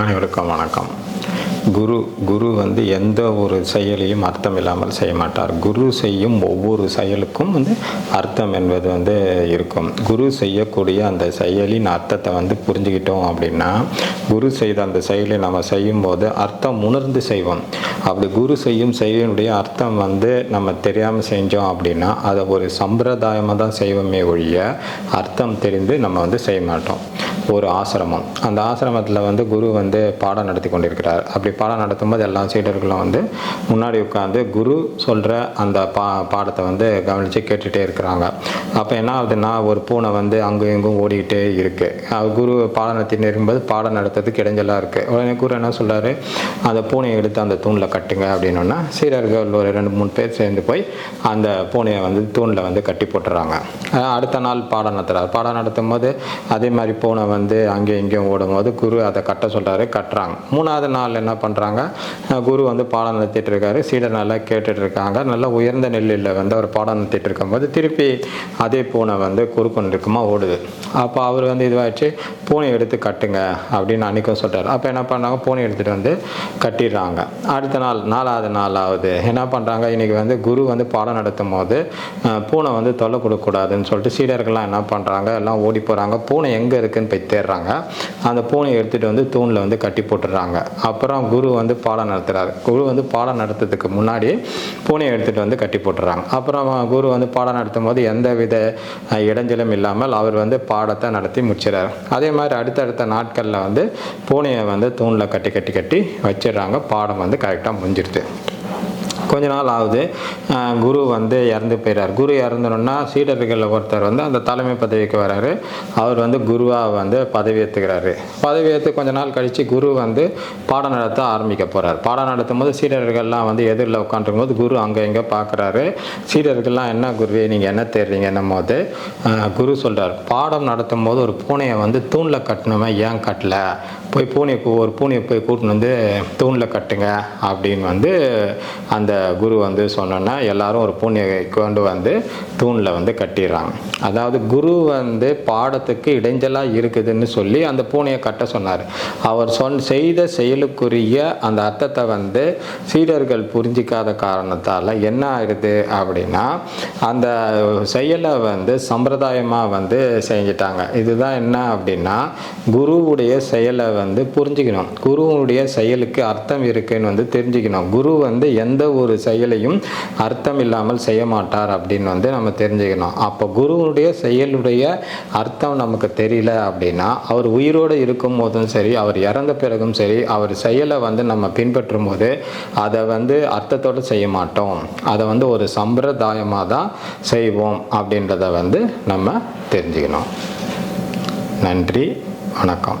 அனைவருக்கும் வணக்கம். குரு குரு வந்து எந்த ஒரு செயலையும் அர்த்தம் இல்லாமல் செய்ய மாட்டார். குரு செய்யும் ஒவ்வொரு செயலுக்கும் வந்து அர்த்தம் என்பது வந்து இருக்கும். குரு செய்யக்கூடிய அந்த செயலின் அர்த்தத்தை வந்து புரிஞ்சுக்கிட்டோம் அப்படின்னா குரு செய்த அந்த செயலை நம்ம செய்யும்போது அர்த்தம் உணர்ந்து செய்வோம். அப்படி குரு செய்யும் செயலினுடைய அர்த்தம் வந்து நம்ம தெரியாமல் செஞ்சோம் அப்படின்னா அதை ஒரு சம்பிரதாயமாக தான் செய்வோமே ஒழிய அர்த்தம் தெரிந்து நம்ம வந்து செய்ய மாட்டோம். ஒரு ஆசிரமம். அந்த ஆசிரமத்தில் வந்து குரு வந்து பாடம் நடத்தி கொண்டிருக்கிறார். அப்படி பாடம் நடத்தும்போது எல்லா சீடர்களும் வந்து முன்னாடி உட்காந்து குரு சொல்கிற அந்த பா பாடத்தை வந்து கவனித்து கேட்டுகிட்டே இருக்கிறாங்க. அப்போ என்ன ஆகுதுன்னா ஒரு பூனை வந்து அங்கும் இங்கும் ஓடிக்கிட்டே இருக்குது குரு பாடம் நடத்திட்டு இருக்கும்போது பாடம் நடத்துறதுக்கு இடைஞ்சலாக இருக்குது உடனே குரு என்ன சொல்கிறாரு அந்த பூனையை எடுத்து அந்த தூணில் கட்டுங்க அப்படின்னோன்னா சீடர்கள் ஒரு ரெண்டு மூணு பேர் சேர்ந்து போய் அந்த பூனையை வந்து தூணில் வந்து கட்டி போட்டுறாங்க. அடுத்த நாள் பாடம் நடத்துகிறார் பாடம் நடத்தும் போது அதே மாதிரி பூனை வந்து அங்கேயும் இங்கேயும் ஓடும்போது குரு அதை கட்ட சொல்கிறாரு கட்டுறாங்க. மூணாவது நாள் என்ன பண்ணுறாங்க குரு வந்து பாடம் நடத்திட்டு இருக்காரு. சீடர் நல்லா கேட்டுட்டு இருக்காங்க. நல்லா உயர்ந்த நெல்லில் வந்து அவர் பாடம் நடத்திட்டு இருக்கும்போது திருப்பி அதே பூனை வந்து குறுக்கொண்டு இருக்குமா ஓடுது. அப்போ அவர் வந்து இதுவாகிடுச்சு பூனை எடுத்து கட்டுங்க அப்படின்னு அன்றைக்கும் சொல்கிறார் அப்போ என்ன பண்ணாங்க? பூனை எடுத்துகிட்டு வந்து கட்டிடுறாங்க. அடுத்த நாள் நாலாவது நாள் ஆகுது என்ன பண்ணுறாங்க இன்றைக்கி வந்து குரு வந்து பாடம் நடத்தும் போது பூனை வந்து தொல்லை கொடுக்கக்கூடாதுன்னு சொல்லிட்டு சீடர்கள்லாம் என்ன பண்ணுறாங்க எல்லாம் ஓடி போகிறாங்க பூனை எங்கே இருக்குதுன்னு போய் தேடுறாங்க அந்த பூனையை எடுத்துகிட்டு வந்து தூணில் வந்து கட்டி போட்டுடுறாங்க அப்புறம் குரு வந்து பாடம் நடத்துகிறாரு குரு வந்து பாடம் நடத்துறதுக்கு முன்னாடி பூனையை எடுத்துகிட்டு வந்து கட்டி போட்டுறாங்க. அப்புறம் குரு வந்து பாடம் நடத்தும் போது எந்த வித இடைஞ்சலும் இல்லாமல் அவர் வந்து பாடத்தை நடத்தி முடிச்சிடறாரு அதே மாதிரி அடுத்தடுத்த நாட்களில் வந்து பூனையை வந்து தூணில் கட்டி கட்டி கட்டி வச்சிடுறாங்க. பாடம் வந்து கரெக்டாக முடிஞ்சிருது. கொஞ்ச நாள் ஆகுது. குரு வந்து இறந்து போயிறார். குரு இறந்தனோன்னா சீடர்களில் ஒருத்தர் வந்து அந்த தலைமை பதவிக்கு வராரு. அவர் வந்து குருவாக வந்து பதவி ஏற்றுக்கிறாரு பதவி ஏற்று கொஞ்ச நாள் கழித்து குரு வந்து பாடம் நடத்த ஆரம்பிக்க போகிறார் பாடம் நடத்தும் போது சீடர்கள்லாம் வந்து எதிரில் உட்காந்துருக்கும் போது குரு அங்கே இங்கே பார்க்குறாரு சீடர்கள்லாம் என்ன குருவே நீங்கள் என்ன தேடுறீங்க போது குரு சொல்கிறார் பாடம் நடத்தும் போது ஒரு பூனையை வந்து தூணில் கட்டணுமே ஏன் கட்டல? போய் பூனையை ஒரு பூனையை போய் கூட்டின்னு வந்து தூணில் கட்டுங்க அப்படின்னு வந்து அந்த குரு வந்து சொன்னோன்னா எல்லாரும் ஒரு பூனையை கொண்டு வந்து தூணில் வந்து கட்டிடுறாங்க. அதாவது குரு வந்து பாடத்துக்கு இடைஞ்சலாக இருக்குதுன்னு சொல்லி அந்த பூனையை கட்ட சொன்னார். அவர் சொன் செய்த செயலுக்குரிய அந்த அர்த்தத்தை வந்து சீடர்கள் புரிஞ்சிக்காத காரணத்தால் என்ன ஆயிடுது அப்படின்னா அந்த செயலை வந்து சம்பிரதாயமாக வந்து செஞ்சிட்டாங்க. இதுதான் என்ன அப்படின்னா குருவுடைய செயலை வந்து புரிஞ்சுக்கணும். குருவுடைய செயலுக்கு அர்த்தம் இருக்குன்னு வந்து தெரிஞ்சுக்கணும். குரு வந்து எந்த ஒரு செயலையும் அர்த்தம் இல்லாமல் செய்ய மாட்டார் அப்படின்னு வந்து நம்ம தெரிஞ்சுக்கணும். அப்போ குருவுடைய செயலுடைய அர்த்தம் நமக்கு தெரியல அப்படின்னா அவர் உயிரோடு இருக்கும் போதும் சரி அவர் இறந்த பிறகும் சரி அவர் செயலை வந்து நம்ம பின்பற்றும் போது அதை வந்து அர்த்தத்தோடு செய்ய மாட்டோம். அதை வந்து ஒரு சம்பிரதாயமாக தான் செய்வோம் அப்படின்றத வந்து நம்ம தெரிஞ்சுக்கணும். நன்றி வணக்கம்.